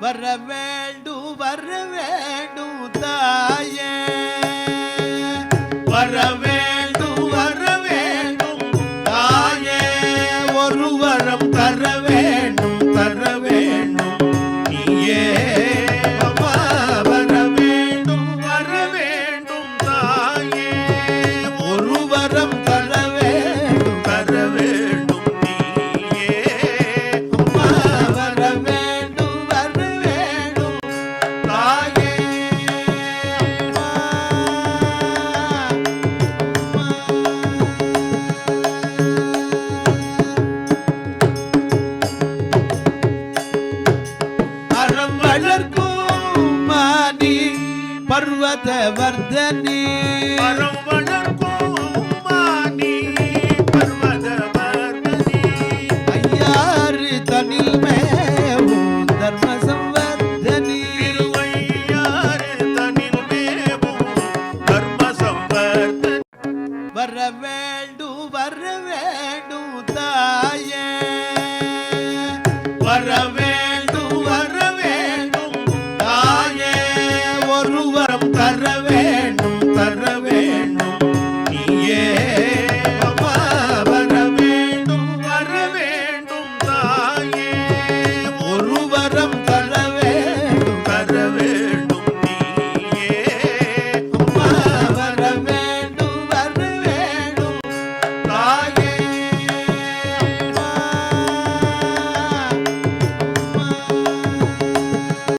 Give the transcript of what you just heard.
வர வேண்டும் வர வேண்டும் தாயே. வர வேண்டும் வர வேண்டும் தாயே. ஒரு வரம் தர பர்வத வர்தனே வரம் வளர்க்கும் மாணி பர்வத வர்தனே ஐயாறு தனில் மேவும் தர்ம சம்வர்தனே திருவையாறு தனில் மேவும் தர்ம சம்வர்தனே வர வேண்டும் வர வேண்டும் தாயே. வர